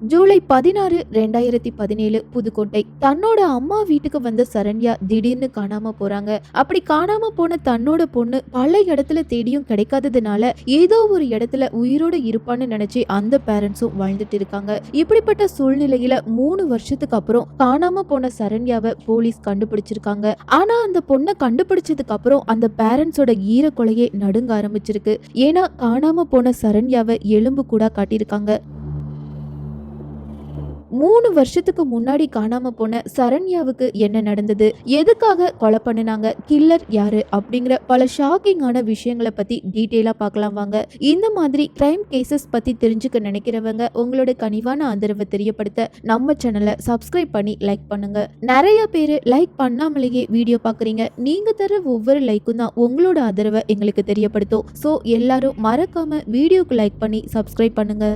ஜூலை பதினாறு ரெண்டாயிரத்தி பதினேழு புதுக்கோட்டை. தன்னோட அம்மா வீட்டுக்கு வந்த சரண்யா திடீர்னு காணாம போறாங்க. அப்படி காணாம போன தன்னோட பொண்ணு பல இடத்துல தேடியும் கிடைக்காததுனால ஏதோ ஒரு இடத்துல உயிரோட இருப்பான்னு நினைச்சு அந்த பேரண்ட்ஸும் வாழ்ந்துட்டு இருக்காங்க. இப்படிப்பட்ட சூழ்நிலையில மூணு வருஷத்துக்கு அப்புறம் காணாம போன சரண்யாவை போலீஸ் கண்டுபிடிச்சிருக்காங்க. ஆனா அந்த பொண்ணை கண்டுபிடிச்சதுக்கு அப்புறம் அந்த பேரண்ட்ஸோட ஈரக்கொலையே நடுங்க ஆரம்பிச்சிருக்கு. ஏன்னா காணாம போன சரண்யாவை எலும்பு கூட காட்டியிருக்காங்க. மூணு வருஷத்துக்கு முன்னாடி காணாம போன சரண்யாவுக்கு என்ன நடந்தது? எதுக்காக கொலை பண்ணினாங்க? கில்லர் யாரு? அப்படிங்கிற பல ஷாக்கிங்கான விஷயங்களை பத்தி டீட்டெயிலா பார்க்கலாம் வாங்க. இந்த மாதிரி கிரைம் கேசஸ் பத்தி தெரிஞ்சுக்க நினைக்கிறவங்க உங்களோட கனிவான ஆதரவை தெரியப்படுத்த நம்ம சேனலை சப்ஸ்கிரைப் பண்ணி லைக் பண்ணுங்க. நிறைய பேர் லைக் பண்ணாமலேயே வீடியோ பார்க்குறீங்க. நீங்க தர ஒவ்வொரு லைக்கும் தான் உங்களோட ஆதரவை எங்களுக்கு தெரியப்படுத்தும். ஸோ எல்லாரும் மறக்காம வீடியோக்கு லைக் பண்ணி சப்ஸ்கிரைப் பண்ணுங்க.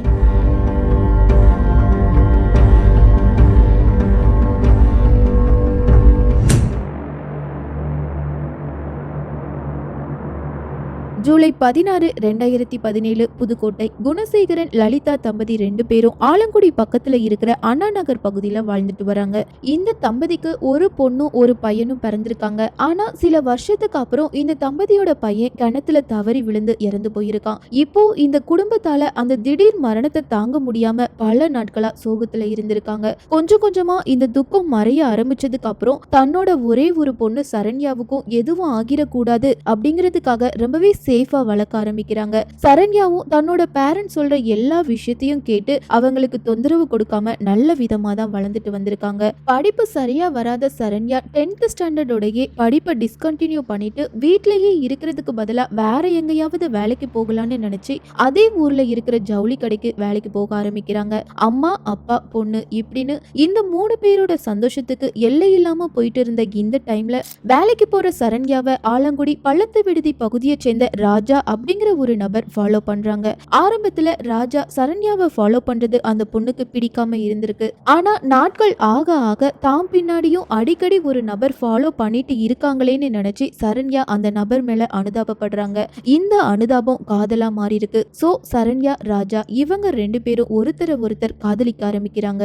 ஜூலை பதினாறு ரெண்டாயிரத்தி பதினேழு புதுக்கோட்டை குணசேகரன் லலிதா தம்பதி ரெண்டு பேரும் ஆலங்குடி பக்கத்துல இருக்கிற அண்ணா நகர் பகுதியில வாழ்ந்துட்டு வராங்க. இந்த தம்பதிக்கு ஒரு பொண்ணும் ஒரு பையனும் பிறந்திருக்காங்க. ஆனா சில வருஷத்துக்கு அப்புறம் இந்த தம்பதியோட பையன் கிணத்துல தவறி விழுந்து இறந்து போயிருக்கான். இப்போ இந்த குடும்பத்தால அந்த திடீர் மரணத்தை தாங்க முடியாம பல நாட்களா சோகத்துல இருந்திருக்காங்க. கொஞ்சம் கொஞ்சமா இந்த துக்கம் மறைய ஆரம்பிச்சதுக்கு அப்புறம் தன்னோட ஒரே ஒரு பொண்ணு சரண்யாவுக்கும் எதுவும் ஆகிடக்கூடாது அப்படிங்கிறதுக்காக ரொம்பவே சேஃபா வளர்க்க ஆரம்பிக்கிறாங்க. சரண்யாவும் தன்னோட பேரண்ட்ஸ் சொல்ற எல்லா விஷயத்தையும் கேட்டு அவங்களுக்கு தொந்தரவு கொடுக்காம நல்ல விதமா தான் வளர்ந்துட்டு வந்திருக்காங்க. படிப்பு சரியா வராத சரண்யா டென்த் ஸ்டாண்டர்டோடயே படிப்பை டிஸ்கண்டினியூ பண்ணிட்டு வீட்லயே இருக்கிறதுக்கு பதிலா வேற எங்கேயாவது வேலைக்கு போகலான்னு நினைச்சு அதே ஊர்ல இருக்கிற ஜவுளி கடைக்கு வேலைக்கு போக ஆரம்பிக்கிறாங்க. அம்மா அப்பா பொண்ணு இப்படின்னு இந்த மூணு பேரோட சந்தோஷத்துக்கு எல்லை இல்லாம போயிட்டு இருந்த இந்த டைம்ல வேலைக்கு போற சரண்யாவை ஆலங்குடி பள்ளத்து விடுதி பகுதியை சேர்ந்த ராஜா அப்படிங்கிற ஒரு நபர் ஃபாலோ பண்றாங்க. ஆரம்பத்துல ராஜா சரண்யாவை ஃபாலோ பண்றது அந்த பொண்ணுக்கு பிடிக்காம இருந்திருக்கு. ஆனா நாட்கள் ஆக ஆக தாம் பின்னாடியும் அடிக்கடி ஒரு நபர் ஃபாலோ பண்ணிட்டு இருக்காங்களேன்னு நினைச்சு சரண்யா அந்த நபர் மேல அனுதாபப்படுறாங்க. இந்த அனுதாபம் காதலா மாறி இருக்கு சோ சரண்யா ராஜா இவங்க ரெண்டு பேரும் ஒருத்தரை ஒருத்தர் காதலிக்க ஆரம்பிக்கிறாங்க.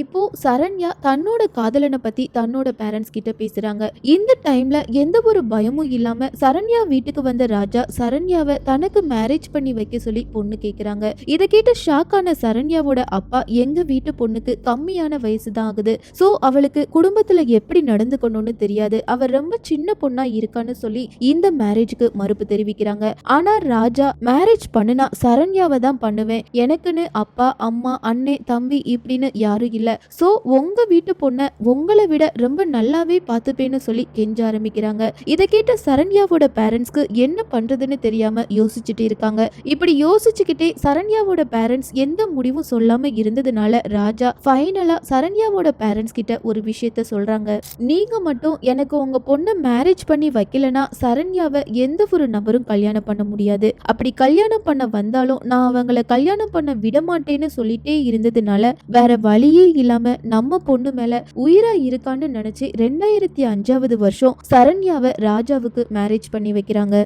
இப்போ சரண்யா தன்னோட காதலனை பத்தி தன்னோட பேரண்ட்ஸ் கிட்ட பேசுறாங்க. இந்த டைம்ல எந்த ஒரு பயமும் இல்லாம சரண்யா வீட்டுக்கு வந்த ராஜா சரண்யாவை தனக்கு மேரேஜ் பண்ணி வைக்க சொல்லி பொண்ணு கேக்குறாங்க. இதை கேட்டு ஷாக் ஆன சரண்யாவோட அப்பா எங்க வீட்டு பொண்ணுக்கு கம்மியான வயசு தான் ஆகுது. சோ அவளுக்கு குடும்பத்துல எப்படி நடந்துக்கணும்னு தெரியாது. அவர் ரொம்ப சின்ன பொண்ணா இருக்கான்னு சொல்லி இந்த மேரேஜ்க்கு மறுப்பு தெரிவிக்கிறாங்க. ஆனா ராஜா மேரேஜ் பண்ணுனா சரண்யாவை தான் பண்ணுவேன். எனக்குன்னு அப்பா அம்மா அண்ணே தம்பி இப்படின்னு யாரும் இல்லை. ஸோ உங்க வீட்டு பொண்ணை உங்களை விட ரொம்ப நல்லாவே பார்த்துப்பேன்னு சொல்லி கெஞ்ச ஆரம்பிக்கிறாங்க. இதை கேட்ட சரண்யாவோட பேரண்ட்ஸ்க்கு என்ன பண்றதுன்னு தெரியாம யோசிச்சுட்டு இருக்காங்க. இப்படி யோசிச்சுக்கிட்டே சரண்யாவோட பேரண்ட்ஸ் எந்த முடிவும் சொல்லாம இருந்ததுனால ராஜா ஃபைனலா சரண்யாவோட பேரண்ட்ஸ் கிட்ட ஒரு விஷயத்த சொல்றாங்க. நீங்க மட்டும் எனக்கு உங்க பொண்ணை மேரேஜ் பண்ணி வைக்கலனா சரண்யாவை எந்த ஒரு நபரும் கல்யாணம் பண்ண முடியாது. அப்படி கல்யாணம் பண்ண வந்தாலும் நான் அவங்கள கல்யாணம் பண்ண விட மாட்டேன்னு சொல்லிட்டே இருந்ததுனால வேற வழியே இல்லாம நம்ம பொண்ணு மேல உயிரா இருக்கான்னு நினைச்சு ரெண்டாயிரத்தி அஞ்சாவது வருஷம் சரண்யாவை ராஜாவுக்கு மேரேஜ் பண்ணி வைக்கிறாங்க.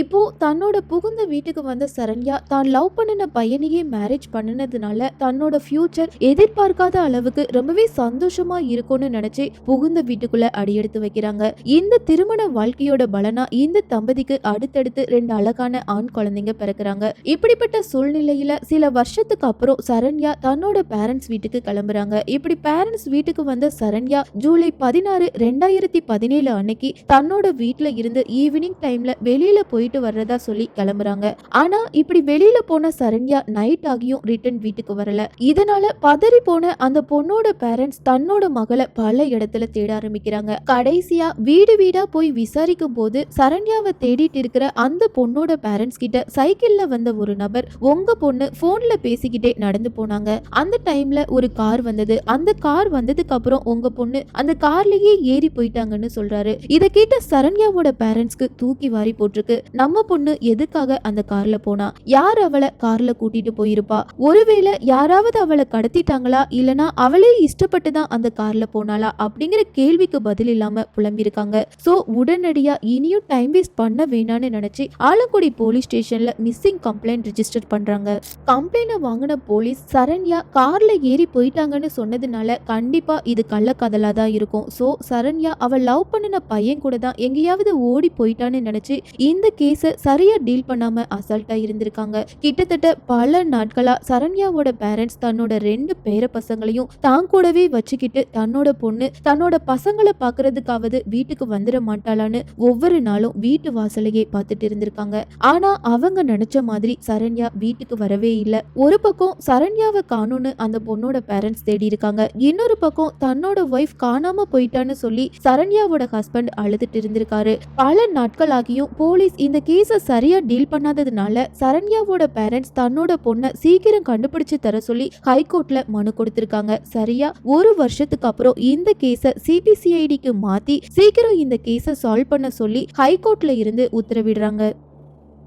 இப்போ தன்னோட புகுந்த வீட்டுக்கு வந்த சரண்யா தான் லவ் பண்ணின பையனையே மேரேஜ் பண்ணினதுனால தன்னோட ஃபியூச்சர் எதிர்பார்க்காத அளவுக்கு ரொம்பவே சந்தோஷமா இருக்கும்னு நினைச்சு புகுந்த வீட்டுக்குள்ள அடியெடுத்து வைக்கிறாங்க. இந்த திருமண வாழ்க்கையோட பலனா இந்த தம்பதிக்கு அடுத்தடுத்து ரெண்டு அழகான ஆண் குழந்தைங்க பிறக்கிறாங்க. இப்படிப்பட்ட சூழ்நிலையில சில வருஷத்துக்கு அப்புறம் சரண்யா தன்னோட பேரண்ட்ஸ் வீட்டுக்கு கிளம்புறாங்க. இப்படி பேரண்ட்ஸ் வீட்டுக்கு வந்த சரண்யா ஜூலை பதினாறு ரெண்டாயிரத்தி பதினேழு அன்னைக்கு தன்னோட வீட்டுல இருந்து ஈவினிங் டைம்ல வெளியில போயிட்டு வர்றதா சொல்லி கிளம்புறாங்க. ஆனா இப்படி வெளியில போன சரண்யா நைட் ஆகியும் ரிட்டர்ன் வீட்டுக்கு வரல. இதனால பதறி போன அந்த பொண்ணோட பேரண்ட்ஸ் தன்னோட மகளை பல இடத்துல தேட ஆரம்பிக்கிறாங்க. கடைசியா வீடு வீடா போய் விசாரிக்கும் போது சரண்யாவை தேடிட்டு இருக்கிற அந்த பொண்ணோட பேரண்ட்ஸ் கிட்ட சைக்கிள்ல வந்த ஒரு நபர் உங்க பொண்ணு போன்ல பேசிக்கிட்டே நடந்து போனாங்க. அந்த டைம்ல ஒரு கார் வந்தது. அந்த கார் வந்ததுக்கு அப்புறம் உங்க பொண்ணு அந்த கார்லயே ஏறி போயிட்டாங்கன்னு சொல்றாரு. இதை கேட்ட சரண்யாவோட பேரண்ட்ஸ்க்கு தூக்கி வாரி போட்டிருக்கு. நம்ம பொண்ணு எதுக்காக அந்த கார்ல போனா? யார் அவளை கார்ல கூட்டிட்டு போயிருப்பா? ஒருவேளை யாராவது அவளை கடத்திட்டாங்களா? இல்லனா அவளே இஷ்டப்பட்டு தான் அந்த கார்ல போனாளா? அப்படிங்கிற கேள்விக்கு பதில் இல்லாம புலம்பியிருக்காங்க. சோ உடனடியா இனியும் டைம் வேஸ்ட் பண்ண வேணாம்னு நினைச்சு ஆலங்குடி போலீஸ் ஸ்டேஷன்ல மிஸ்ஸிங் கம்ப்ளைண்ட் ரெஜிஸ்டர் பண்றாங்க. கம்ப்ளைண்ட் வாங்கின போலீஸ் சரண்யா கார்ல ஏறி போயிட்டாங்கன்னு சொன்னதுனால கண்டிப்பா இது கள்ளக்கதலா தான் இருக்கும். சோ சரண்யா அவள் லவ் பண்ணின பையன் கூட தான் எங்கேயாவது ஓடி போயிட்டான்னு நினைச்சு இந்த கேஸை சரியா டீல் பண்ணாம அசால்ட்டா இருந்திருக்காங்க. கிட்டத்தட்ட பல நாட்களா சரண்யாவோட பேரண்ட்ஸ் தன்னோட ரெண்டு பேர பசங்களையும் தான் கூடவே வச்சுக்கிட்டு தன்னோட பொண்ணு தன்னோட பசங்களை பாக்குறதுக்காவது வீட்டுக்கு வந்துட மாட்டாளான்னு ஒவ்வொரு நாளும் வீட்டு வாசலையே பார்த்துட்டு இருந்திருக்காங்க. ஆனா அவங்க நினைச்ச மாதிரி சரண்யா வீட்டுக்கு வரவே இல்லை. ஒரு பக்கம் சரண்யாவை காணும்னு அந்த பொண்ணோட பேரண்ட்ஸ் தேடி இருக்காங்க. இன்னொரு பக்கம் தன்னோட ஒய்ஃப் காணாம போயிட்டான்னு சொல்லி சரண்யாவோட ஹஸ்பண்ட் அழுதுட்டு இருந்திருக்காரு. பல நாட்களாகியும் போலீஸ் இந்த கேஸை சரியாக டீல் பண்ணாததுனால சரண்யாவோட பேரண்ட்ஸ் தன்னோட பொண்ணை சீக்கிரம் கண்டுபிடிச்சு தர சொல்லி ஹைகோர்ட்ல மனு கொடுத்திருக்காங்க. சரியா? ஒரு வருஷத்துக்கு அப்புறம் இந்த கேஸை சிபிசிஐடிக்கு மாத்தி சீக்கிரம் இந்த கேஸை சால்வ் பண்ண சொல்லி ஹைகோர்ட்ல இருந்து உத்தரவிடுறாங்க.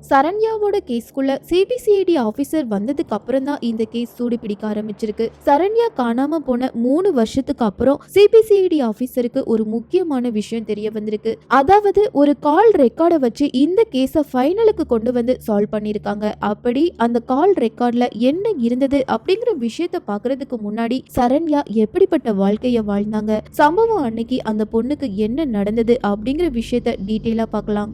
சரண்யாவோட கேஸ்க்குள்ள சிபிசிஐடி ஆபீசர் வந்ததுக்கு அப்புறம் தான் இந்த கேஸ் சூடு பிடிக்க ஆரம்பிச்சிருக்கு. சரண்யா காணாம போன மூணு வருஷத்துக்கு அப்புறம் சிபிசிஐடி ஆபீசருக்கு ஒரு முக்கியமான விஷயம் தெரிய வந்திருக்கு. அதாவது ஒரு கால் ரெக்கார்டை வச்சு இந்த கேஸை ஃபைனலுக்கு கொண்டு வந்து சால்வ் பண்ணியிருக்காங்க. அப்படி அந்த கால் ரெக்கார்ட்ல என்ன இருந்தது அப்படிங்கிற விஷயத்த பாக்குறதுக்கு முன்னாடி சரண்யா எப்படிப்பட்ட வாழ்க்கைய வாழ்ந்தாங்க? சம்பவம் அன்னைக்கு அந்த பொண்ணுக்கு என்ன நடந்தது அப்படிங்கிற விஷயத்த டீட்டெயிலா பார்க்கலாம்.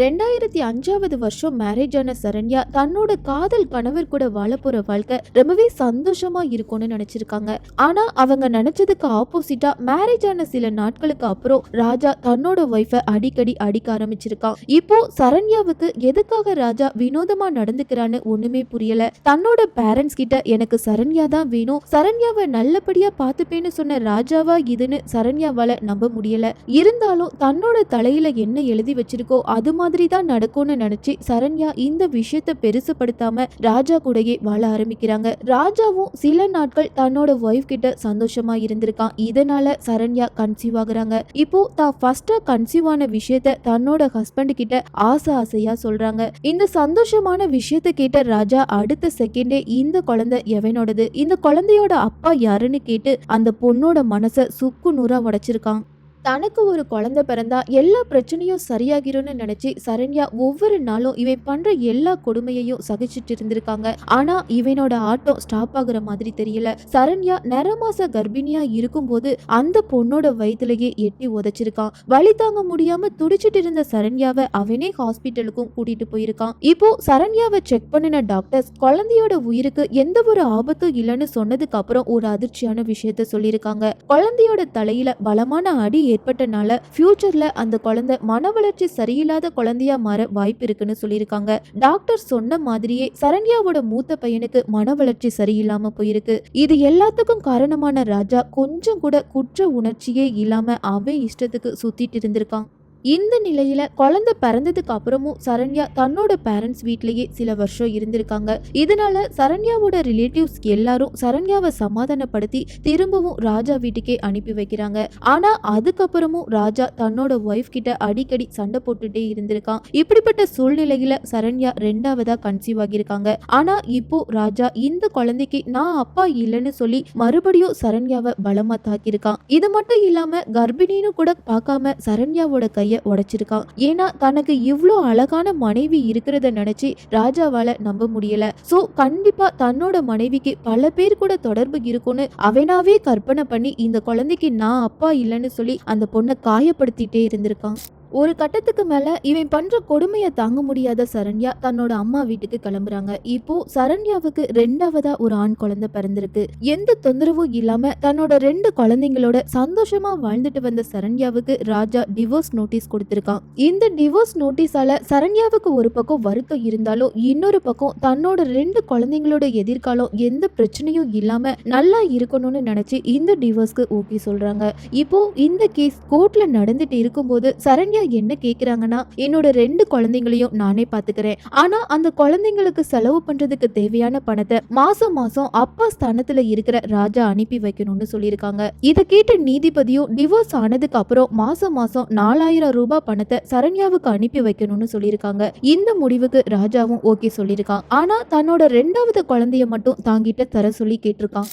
ரெண்டாயிரத்தி அஞ்சாவது வருஷம் மேரேஜ் ஆன சரண்யா தன்னோட காதல் கணவர் கூட வாழப்போற வாழ்க்கை ரொம்பவே சந்தோஷமா இருக்கும்னு நினைச்சிருக்காங்க. ஆனா அவங்க நினைச்சதுக்கு ஆப்போசிட்டா மேரேஜ் ஆன சில நாட்களுக்கு அப்புறம் ராஜா தன்னோட ஒய்ஃபை அடிக்கடி அடிக்க ஆரம்பிச்சிருக்கான் இப்போ சரண்யாவுக்கு எதுக்காக ராஜா வினோதமா நடந்துக்கிறான்னு ஒண்ணுமே புரியல. தன்னோட பேரண்ட்ஸ் கிட்ட எனக்கு சரண்யா தான் வேணும். சரண்யாவை நல்லபடியா பார்த்துப்பேன்னு சொன்ன ராஜாவா இதுன்னு சரண்யாவால நம்ப முடியல. இருந்தாலும் தன்னோட தலையில என்ன எழுதி வச்சிருக்கோ அது மாதிரி தான் நடக்கும்னு நினைச்சு சரண்யா இந்த விஷயத்த பெருசுப்படுத்தாம ராஜா கூடயே வாழ ஆரம்பிக்கிறாங்க. ராஜாவும் சில நாட்கள் தன்னோட ஒய்ஃப் கிட்ட சந்தோஷமா இருந்திருக்கான். இதனால சரண்யா கன்சீவ் ஆகுறாங்க. இப்போ தான் ஃபர்ஸ்டா கன்சீவ் ஆன விஷயத்த தன்னோட ஹஸ்பண்ட் கிட்ட ஆசை ஆசையா சொல்றாங்க. இந்த சந்தோஷமான விஷயத்த கேட்ட ராஜா அடுத்த செகண்டே இந்த குழந்தை எவனோடது? இந்த குழந்தையோட அப்பா யாருன்னு கேட்டு அந்த பொண்ணோட மனசை சுக்கு நூறா உடைச்சிருக்கான். தனக்கு ஒரு குழந்தை பிறந்தா எல்லா பிரச்சனையும் சரியாகிரும்னு நினைச்சு சரண்யா ஒவ்வொரு நாளும் இவன் பண்ற எல்லா கொடுமையையும் சகிச்சிட்டு இருந்திருக்காங்க ஆனா இவனோட ஆட்டம் ஸ்டாப் ஆகுற மாதிரி தெரியல. சரண்யா நரமாச கர்ப்பிணியா இருக்கும்போது அந்த பொண்ணோட வயிற்றுலயே எட்டி உதைச்சிருக்கான். வழி தாங்க முடியாம துடிச்சிட்டு இருந்த சரண்யாவை அவனே ஹாஸ்பிட்டலுக்கும் கூட்டிட்டு போயிருக்கான். இப்போ சரண்யாவை செக் பண்ணின டாக்டர்ஸ் குழந்தையோட உயிருக்கு எந்த ஒரு ஆபத்தும் இல்லைன்னு சொன்னதுக்கு அப்புறம் ஒரு அதிர்ச்சியான விஷயத்த சொல்லியிருக்காங்க. குழந்தையோட தலையில பலமான அடி ஏற்பட்டனால ஃபியூச்சர்ல அந்த குழந்தை மன வளர்ச்சி சரியில்லாத குழந்தையா மாற வாய்ப்பு இருக்குன்னு சொல்லியிருக்காங்க. டாக்டர் சொன்ன மாதிரியே சரண்யாவோட மூத்த பையனுக்கு மன வளர்ச்சி சரியில்லாம போயிருக்கு. இது எல்லாத்துக்கும் காரணமான ராஜா கொஞ்சம் கூட குற்ற உணர்ச்சியே இல்லாம அவன் இஷ்டத்துக்கு சுத்திட்டு இருந்திருக்கான். இந்த நிலையில குழந்தை பிறந்ததுக்கு அப்புறமும் சரண்யா தன்னோட பேரண்ட்ஸ் வீட்லயே சில வருஷம் இருந்திருக்காங்க. இதனால சரண்யாவோட ரிலேட்டிவ்ஸ் எல்லாரும் சரண்யாவை சமாதானப்படுத்தி திரும்பவும் ராஜா வீட்டுக்கே அனுப்பி வைக்கிறாங்க. ஆனா அதுக்கப்புறமும் ராஜா தன்னோட ஒய்ஃப் கிட்ட அடிக்கடி சண்டை போட்டுட்டே இருந்திருக்கான். இப்படிப்பட்ட சூழ்நிலையில சரண்யா ரெண்டாவதா கன்சீவ் ஆகியிருக்காங்க. ஆனா இப்போ ராஜா இந்த குழந்தைக்கு நான் அப்பா இல்லைன்னு சொல்லி மறுபடியும் சரண்யாவை பலமா தாக்கியிருக்கான். இது மட்டும் இல்லாம கர்ப்பிணின்னு கூட பார்க்காம சரண்யாவோட கைய உடைச்சிருக்கான் ஏன்னா தனக்கு இவ்வளோ அழகான மனைவி இருக்கிறத நினைச்சு ராஜாவால நம்ப முடியல. சோ கண்டிப்பா தன்னோட மனைவிக்கு பல பேர் கூட தொடர்பு இருக்கும்னு அவனாவே கற்பனை பண்ணி இந்த குழந்தைக்கு நான் அப்பா இல்லைன்னு சொல்லி அந்த பொண்ணை காயப்படுத்திட்டே இருந்திருக்கான். ஒரு கட்டத்துக்கு மேல இவன் பண்ற கொடுமையை தாங்க முடியாத சரண்யா தன்னோட அம்மா வீட்டுக்கு கிளம்புறாங்க. இப்போ சரண்யாவுக்கு ரெண்டாவதா ஒரு ஆண் குழந்தை பிறந்திருக்கு. எந்த தொந்தரவும் இல்லாம தன்னோட ரெண்டு குழந்தைங்களோட சந்தோஷமா வாழ்ந்துட்டு வந்த சரண்யாவுக்கு ராஜா டிவோர்ஸ் நோட்டீஸ் கொடுத்திருக்கான். இந்த டிவோர்ஸ் நோட்டீஸால சரண்யாவுக்கு ஒரு பக்கம் வருத்தம் இருந்தாலும் இன்னொரு பக்கம் தன்னோட ரெண்டு குழந்தைங்களோட எதிர்காலம் எந்த பிரச்சனையும் இல்லாம நல்லா இருக்கணும்னு நினைச்சு இந்த டிவோர்ஸ்க்கு ஓகே சொல்றாங்க. இப்போ இந்த கேஸ் கோர்ட்ல நடந்துட்டு இருக்கும்போது சரண்யா சரண்யா என்ன கேக்குறாங்கன்னா என்னோட ரெண்டு குழந்தைங்களையும் நானே பாத்துக்கிறேன். ஆனா அந்த குழந்தைங்களுக்கு செலவு பண்றதுக்கு தேவையான பணத்தை மாசம் மாசம் அப்பா ஸ்தானத்துல இருக்கிற ராஜா அனுப்பி வைக்கணும்னு சொல்லியிருக்காங்க. இதை கேட்ட நீதிபதியும் டிவோர்ஸ் ஆனதுக்கு அப்புறம் மாசம் மாசம் நாலாயிரம் ரூபாய் பணத்தை சரண்யாவுக்கு அனுப்பி வைக்கணும்னு சொல்லியிருக்காங்க. இந்த முடிவுக்கு ராஜாவும் ஓகே சொல்லியிருக்கான். ஆனா தன்னோட ரெண்டாவது குழந்தைய மட்டும் தாங்கிட்ட தர சொல்லி கேட்டிருக்கான்.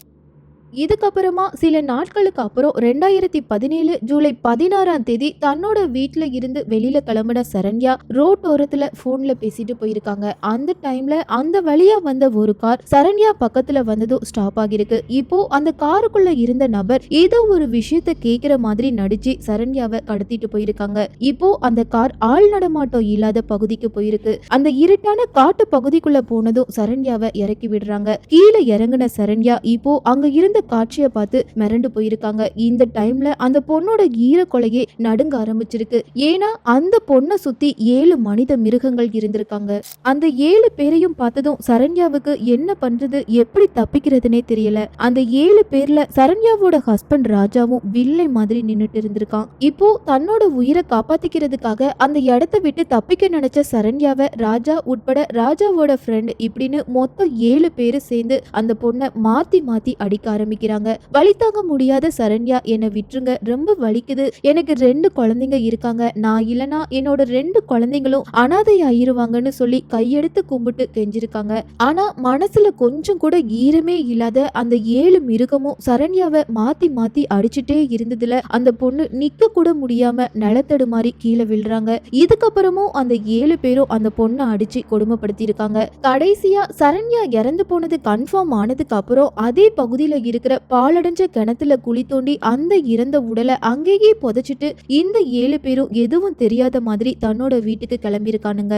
இதுக்கப்புறமா சில நாட்களுக்கு அப்புறம் ரெண்டாயிரத்தி பதினேழு ஜூலை பதினாறாம் தேதி தன்னோட வீட்ல இருந்து வெளியில கிளம்பின சரண்யா ரோட் ஓரத்துல போன்ல பேசிட்டு போயிருக்காங்க. அந்த டைம்ல அந்த வழியா வந்த ஒரு கார் சரண்யா பக்கத்துல வந்ததும் ஸ்டாப் ஆகிருக்கு இப்போ அந்த காருக்குள்ள இருந்த நபர் ஏதோ ஒரு விஷயத்த கேக்குற மாதிரி நடிச்சு சரண்யாவை கடத்திட்டு போயிருக்காங்க. இப்போ அந்த கார் ஆள் நடமாட்டம் இல்லாத பகுதிக்கு போயிருக்கு. அந்த இருட்டான காட்டு பகுதிக்குள்ள போனதும் சரண்யாவை இறக்கி விடுறாங்க. கீழே இறங்குன சரண்யா இப்போ அங்க இருந்த காட்சியை பார்த்து மிரண்டு போயிருக்காங்க. இந்த டைம்ல அந்த பொண்ணோட ஈர கொலையே நடுங்க ஆரம்பிச்சிருக்கு. ஏன்னா அந்த பொண்ணை சுத்தி ஏழு மனித மிருகங்கள் இருந்திருக்காங்க. அந்த ஏழு பேரையும் பார்த்ததும் சரண்யாவுக்கு என்ன பண்றது எப்படி தப்பிக்கிறதுனே தெரியல. அந்த ஏழு பேர்ல சரண்யாவோட ஹஸ்பண்ட் ராஜாவும் வில்லை மாதிரி நின்னுட்டு இருந்திருக்கான். இப்போ தன்னோட உயிரை காப்பாத்திக்கிறதுக்காக அந்த இடத்த விட்டு தப்பிக்க நினைச்ச சரண்யாவை ராஜா உட்பட ராஜாவோட ஃப்ரெண்ட் இப்படின்னு மொத்தம் ஏழு பேரு சேர்ந்து அந்த பொண்ணை மாத்தி மாத்தி அடிக்க ஆரம்பிக்கிறாங்க. வலி தாங்க முடியாத சரண்யா என்னை விட்டுருங்க. ரொம்ப வலிக்குது. எனக்கு ரெண்டு குழந்தைங்க இருக்காங்க. நான் இல்லனா என்னோட ரெண்டு குழந்தைங்களும் அனாதை ஆயிருவாங்கன்னு சொல்லி கையெடுத்து கும்பிட்டு கெஞ்சிருக்காங்க. ஆனா மனசுல கொஞ்சம் கூட ஈரமே இல்லாத அந்த ஏழு மிருகமும் சரண்யாவை மாத்தி மாத்தி அடிச்சுட்டே இருந்ததுல அந்த பொண்ணு நிக்க கூட முடியாம நிலத்தடு மாதிரி கீழே விழுறாங்க. இதுக்கப்புறமும் அந்த ஏழு பேரும் அந்த பொண்ணை அடிச்சு கொடுமைப்படுத்தி இருக்காங்க கடைசியா சரண்யா இறந்து போனது கன்ஃபார்ம் ஆனதுக்கு அப்புறம் அதே பகுதியில இருக்கிற பாலடைஞ்ச கிணத்துல குழி தோண்டி அந்த இறந்த உடலை அங்கேயே புதைச்சிட்டு இந்த ஏழு பேரும் எதுவும் தெரியாத மாதிரி தன்னோட வீட்டுக்கு கிளம்பியிருக்கானுங்க.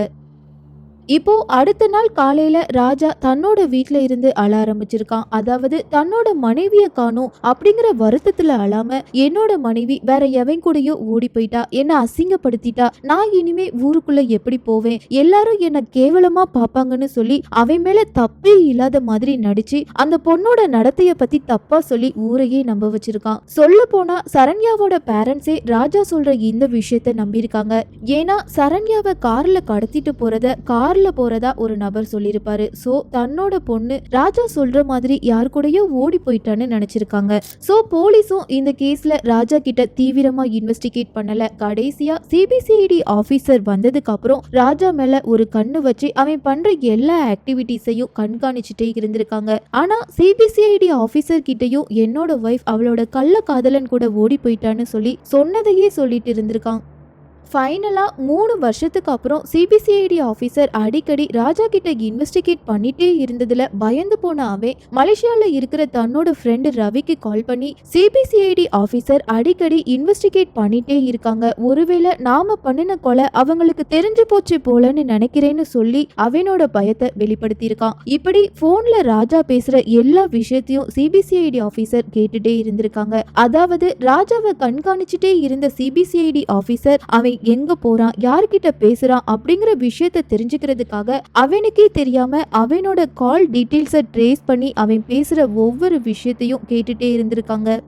இப்போ அடுத்த நாள் காலையில ராஜா தன்னோட வீட்ல இருந்து அழ ஆரம்பிச்சிருக்கான். அதாவது தன்னோட மனைவிய காணும் அப்படிங்கிற வருத்தத்துல அழாம என்னோட மனைவி வேற எவன் கூடயோ ஓடி போயிட்டா என்ன அசிங்கப்படுத்திட்டா நான் இனிமே ஊருக்குள்ள எப்படி போவேன் எல்லாரும் என்ன கேவலமா பாப்பாங்கன்னு சொல்லி அவன் மேல தப்பே இல்லாத மாதிரி நடிச்சு அந்த பொண்ணோட நடத்தைய பத்தி தப்பா சொல்லி ஊரையே நம்ப வச்சிருக்கான். சொல்ல போனா சரண்யாவோட பேரண்ட்ஸே ராஜா சொல்ற இந்த விஷயத்த நம்பியிருக்காங்க. ஏன்னா சரண்யாவை கார்ல கடத்திட்டு போறத கார்ல போறதா ஒரு நபர் சொல்லியிருப்பாரு. சோ தன்னோட பொண்ணு ராஜா சொல்ற மாதிரி யார் கூடயோ ஓடி போயிட்டான்னு நினைச்சிருக்காங்க. சோ போலீஸும் இந்த கேஸ்ல ராஜா கிட்ட தீவிரமா இன்வெஸ்டிகேட் பண்ணல. கடைசியா சிபிசிஐடி ஆபீசர் வந்ததுக்கு அப்புறம் ராஜா மேல ஒரு கண்ணு வச்சு அவன் பண்ற எல்லா ஆக்டிவிட்டிஸையும் கண்காணிச்சுட்டே இருந்திருக்காங்க. ஆனா சிபிசிஐடி ஆபீசர் கிட்டயும் என்னோட ஒய்ஃப் அவளோட கள்ள காதலன் கூட ஓடி போயிட்டான்னு சொல்லி சொன்னதையே சொல்லிட்டு இருந்திருக்கான். ஃபைனலாக மூணு வருஷத்துக்கு அப்புறம் சிபிசிஐடி ஆஃபீஸர் அடிக்கடி ராஜா கிட்ட இன்வெஸ்டிகேட் பண்ணிட்டே இருந்ததுல பயந்து போன அவன் மலேசியாவில் இருக்கிற தன்னோட ஃப்ரெண்டு ரவிக்கு கால் பண்ணி சிபிசிஐடி ஆஃபீஸர் அடிக்கடி இன்வெஸ்டிகேட் பண்ணிட்டே இருக்காங்க. ஒருவேளை நாம பண்ணின கொலை அவங்களுக்கு தெரிஞ்சு போச்சு போலன்னு நினைக்கிறேன்னு சொல்லி அவனோட பயத்தை வெளிப்படுத்தியிருக்கான். இப்படி போன்ல ராஜா பேசுற எல்லா விஷயத்தையும் சிபிசிஐடி ஆஃபீஸர் கேட்டுட்டே இருந்திருக்காங்க. அதாவது ராஜாவை கண்காணிச்சுட்டே இருந்த சிபிசிஐடி ஆஃபீஸர் அவன் எங்க போறான் யார்கிட்ட பேசுறான் அப்படிங்கிற விஷயத்த தெரிஞ்சுக்கிறதுக்காக அவனுக்கே தெரியாம அவனோட கால் டீட்டெயில்ஸை ட்ரேஸ் பண்ணி அவன் பேசுற ஒவ்வொரு விஷயத்தையும் கேட்டுட்டே இருந்திருக்காங்க.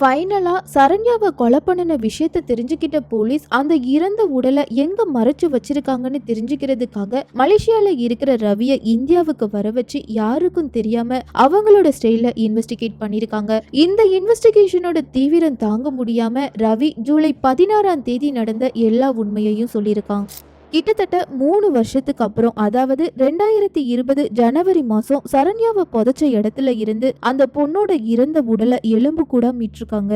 ஃபைனலாக சரண்யாவை கொலை பண்ணின விஷயத்தை தெரிஞ்சுக்கிட்ட போலீஸ் அந்த இறந்த உடலை எங்கே மறைச்சு வச்சிருக்காங்கன்னு தெரிஞ்சுக்கிறதுக்காக மலேசியாவில் இருக்கிற ரவியை இந்தியாவுக்கு வர வச்சு யாருக்கும் தெரியாம அவங்களோட ஸ்டைலில் இன்வெஸ்டிகேட் பண்ணியிருக்காங்க இந்த இன்வெஸ்டிகேஷனோட தீவிரம் தாங்க முடியாம ரவி ஜூலை பதினாறாம் தேதி நடந்த எல்லா உண்மையையும் சொல்லியிருக்கான். கிட்டத்தட்ட மூணு வருஷத்துக்கு அப்புறம் அதாவது ரெண்டாயிரத்தி இருபது ஜனவரி மாசம் சரண்யாவை புதைச்ச இடத்துல இருந்து அந்த பொண்ணோட இறந்த உடலை எலும்பு கூட மீட்டிருக்காங்க.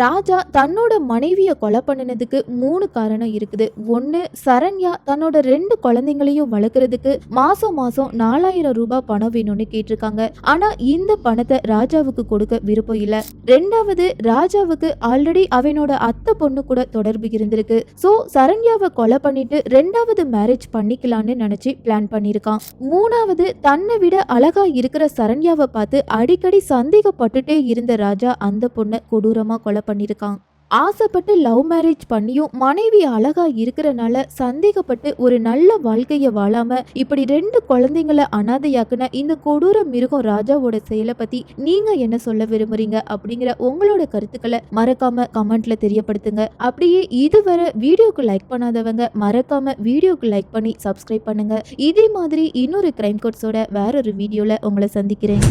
ராஜா தன்னோட மனைவிய கொலை பண்ணினதுக்கு மூணு காரணம் இருக்குது. ஒன்று சரண்யா தன்னோட ரெண்டு குழந்தைங்களையும் வளர்க்கறதுக்கு மாசம் மாசம் நாலாயிரம் ரூபாய் பணம் வேணும்னு கேட்டிருக்காங்க. ஆனா இந்த பணத்தை ராஜாவுக்கு கொடுக்க விருப்பம் இல்ல. ரெண்டாவது ராஜாவுக்கு ஆல்ரெடி அவனோட அத்தை பொண்ணு கூட தொடர்பு இருந்திருக்கு. சோ சரண்யாவை கொலை பண்ணிட்டு ரெண்டாவது மேரேஜ் பண்ணிக்கலாம்னு நினச்சி பிளான் பண்ணியிருக்கான். மூணாவது தன்னை விட அழகா இருக்கிற சரண்யாவை பார்த்து அடிக்கடி சந்தேகப்பட்டுட்டே இருந்த ராஜா அந்த பொண்ணை கொடூரமா கொலை பண்ணியிருக்கான். ஆசைப்பட்டு லவ் மேரேஜ் பண்ணியும் மனைவி அழகா இருக்கிறனால சந்தேகப்பட்டு ஒரு நல்ல வாழ்க்கைய வாழாம இப்படி ரெண்டு குழந்தைங்களை அனாதையாக்குன இந்த கொடூர மிருகம் ராஜாவோட செயலை பத்தி நீங்க என்ன சொல்ல விரும்புறீங்க அப்படிங்கிற உங்களோட கருத்துக்களை மறக்காம கமெண்ட்ல தெரியப்படுத்துங்க. அப்படியே இதுவரை வீடியோக்கு லைக் பண்ணாதவங்க மறக்காம வீடியோக்கு லைக் பண்ணி சப்ஸ்கிரைப் பண்ணுங்க. இதே மாதிரி இன்னொரு கிரைம் கோட்ஸோட வேறொரு வீடியோல உங்களை சந்திக்கிறேன்.